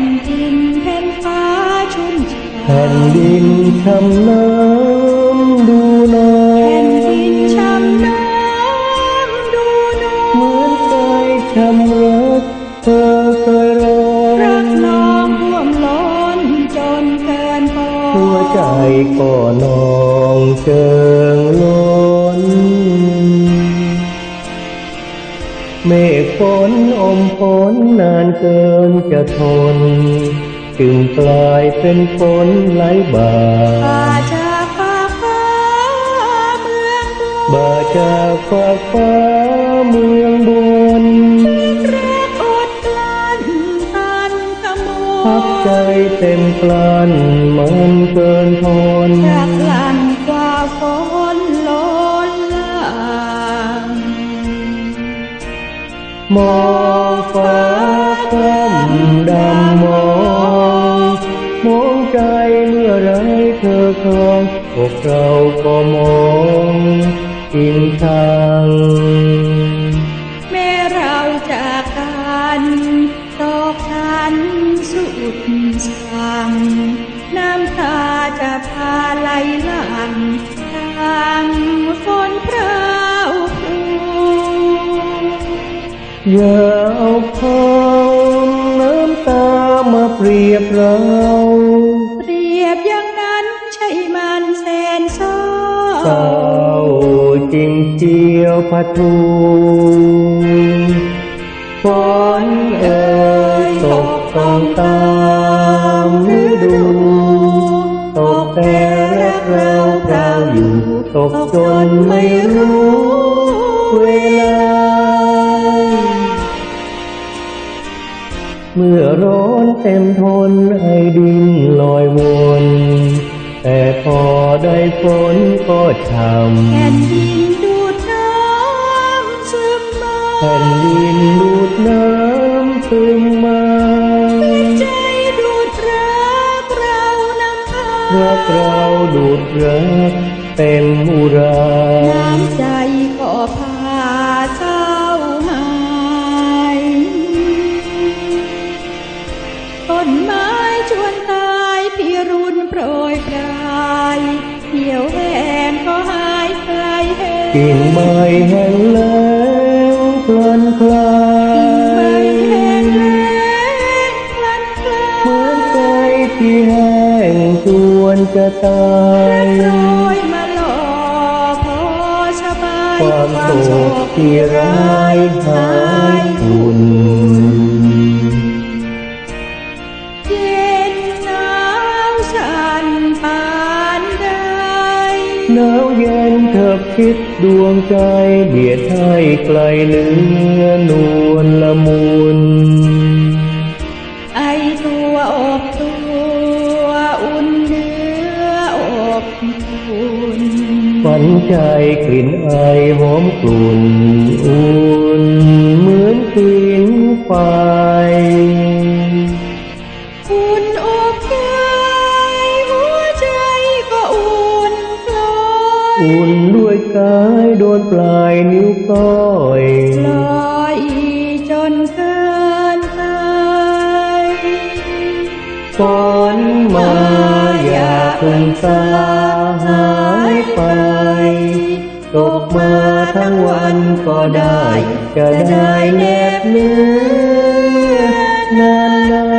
นดินเห็นฟ้าชุ่มชแผ่นดินชำน้ำดูน้ำแผ่นดินช้ำน้ำดูน้เหมือนใจช่ำรักเธอเคยรอรักน้องท่วมล้นจนเกินพอหัวใจอ ก็นองเจอ เมฆฝนอมฝนนานเกินจะทน จึงกลายเป็นฝนไหลบ่าป่าจากฟ้าฟ้าเมืองบนบ่าจากฟากฟ้าเมืองบนรักอดกลั้นตันขโมพักใจยเต็มกลั้นมันเกินทน มองฟ้าคล้ำดำมองมอง อย่าเอาความน้ำตามาเปรียบเรา เปรียบอย่างนั้นใช่มันแสนเศร้าเศร้าจริงเจียวพัทูฝนเอ่ยตกตองตามฤดูตกแต่รักเราเราอยู่ ตกจนไม่รู้ เมื่อร้อนเต็มทนไอดินลอยวนแต่พอได้ฝนก็ช่แผ่นดินดูดน้ำซึมมาำแผ่นดินดูดน้ำซึมมาใจดูดรักเรานำพารักเราดูดรักเต็มอุราน้ำใจ ต้นไม้ชวนตายพิรุณโปรยปลายเหี่ยวแห้งก็หายใครเห็นกิ่งไม้แห้งแล้งคลันคลาใบยแห้งแล้งพลันพลาเหมือนใจที่แห้งจวนจะตายโรยมาหล่อพอสบายความโศกที่ร้ายหาย หนาวเย็นเธอคิดดวงใจเบียดให้ไกลเนื้อนวลละมุนไอตัวอบตัวอุ่นเนื้ออบอุ่นฝันใจกลิ่นไอหอมกลุ่นอุ่นเหมือนกลิ่นไฟ อุ่นด้วยกายโดนปลายนิ้วก้อยลอยจนเกินไปฝนมาอย่าเพิ่งสาหายไปตกมาทั้งวันก็ได้ จะได้แนบเนื้อ